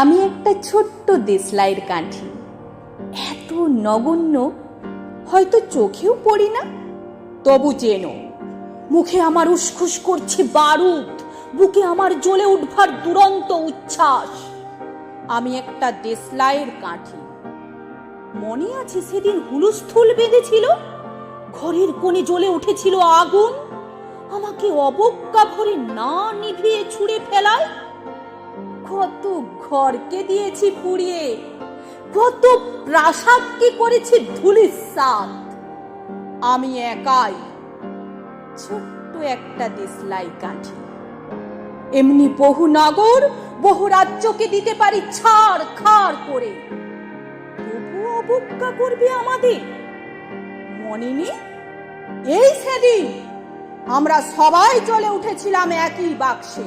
আমি একটা ছোট্ট দেশলাইয়ের কাঠি। এত নগণ্য, হয়তো চোখেও পড়ি না? তবু চেনো, মুখে আমার উসখুস করছে বারুদ, বুকে আমার জ্বলে উঠবার দুরন্ত উচ্ছ্বাস। আমি একটা দেশলাইয়ের কাঠি। মনে আছে সেদিন হুলুস্থুল বেঁধেছিল? ঘরের কোণে জ্বলে উঠেছিল আগুন? আমাকে অবজ্ঞা ভরে না নিভিয়ে ছুঁড়ে ফেলায়? কত ঘরকে দিয়েছি পুড়িয়ে, কত প্রাসাদকে করেছি ধুলির সাত আমি একাই ছোট্ট একটা দেশলাই কাঠি। এমনি বহু নগর, বহু রাজ্যকে দিতে পারি ছাড় খাড় করে। তবু অবজ্ঞা করবে আমাদের। মনে নেই এই সেদিন আমরা সবাই চলে উঠেছিলাম একই বাক্সে।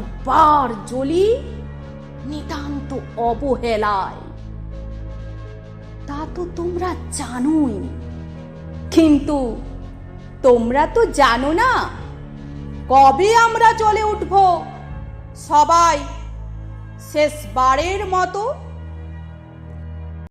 বার জ্বলি নিতান্ত অবহেলায়। তা তো তোমরা জানোই। কিন্তু তোমরা তো জানো না, কবে আমরা চলে উঠব? সবাই শেষবারের মতো